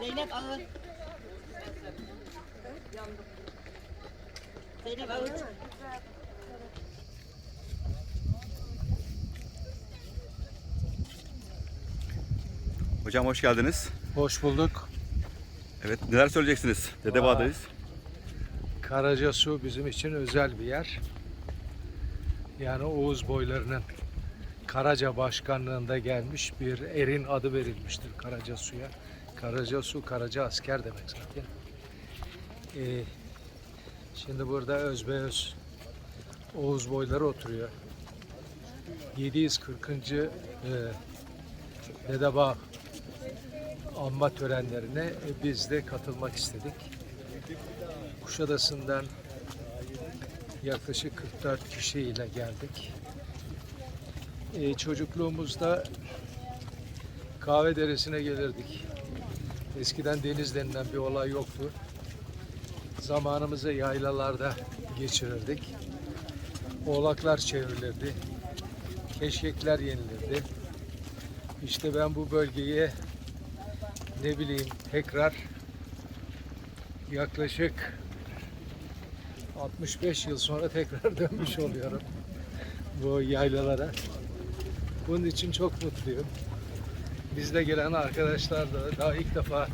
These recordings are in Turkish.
Zeynep ağır. Zeynep ağır. Hocam hoş geldiniz. Hoş bulduk. Evet neler söyleyeceksiniz? Dedebağ'dayız. Karacasu bizim için özel bir yer. Yani Oğuz boylarının Karaca başkanlığında gelmiş bir erin adı verilmiştir Karacasu'ya. Karacasu, Karaca asker demek zaten. Ee, şimdi burada özbeöz Oğuz boyları oturuyor. 740. E, Dedebağ anma törenlerine e, biz de katılmak istedik. Kuşadası'ndan yaklaşık 44 kişiyle geldik. Ee, çocukluğumuzda kahve deresine gelirdik. Eskiden deniz denilen bir olay yoktu. Zamanımızı yaylalarda geçirirdik. Oğlaklar çevrilirdi. Keşkekler yenilirdi. İşte ben bu bölgeye ne bileyim tekrar yaklaşık 65 yıl sonra tekrar dönmüş oluyorum bu yaylalara. Bunun için çok mutluyum. Bizde gelen arkadaşlar da daha ilk defa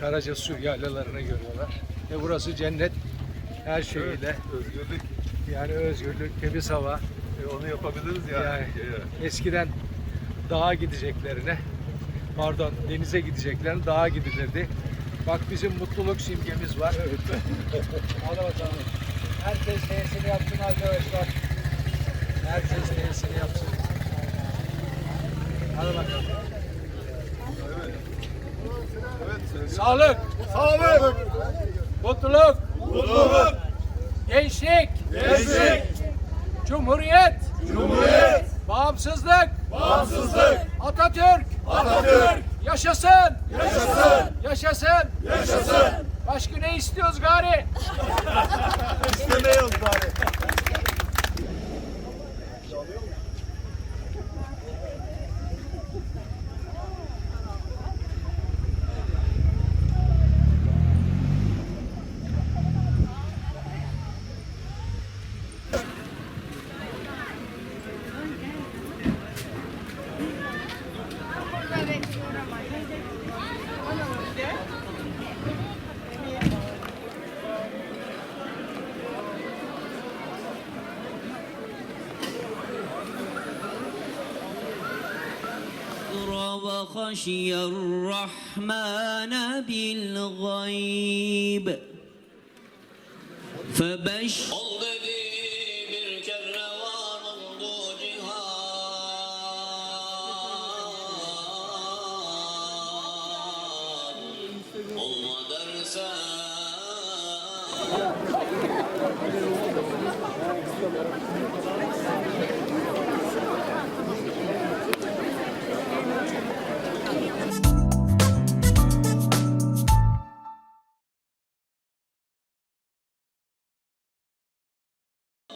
Karaca su yaylalarını görüyorlar. Ve burası cennet her şeyiyle. Özgürlük. Yani özgürlük, temiz hava. E, onu yapabiliriz yani. Yani Şeye. eskiden dağa gideceklerine, pardon denize gideceklerine dağa gidilirdi. Bak bizim mutluluk simgemiz var. Hadi bakalım. Herkes neyesini yapsın arkadaşlar. Herkes neyesini yapsın. Hadi bakalım. Sağlık, Sağlık. mutluluk, Mutluluk. gençlik, Gençlik. cumhuriyet, Cumhuriyet. bağımsızlık, Bağımsızlık. Atatürk, Atatürk. yaşasın, Yaşasın. yaşasın. Yaşasın. Başka ne istiyoruz gari? وخشي الرحمن بالغيب فبشر Ol dedi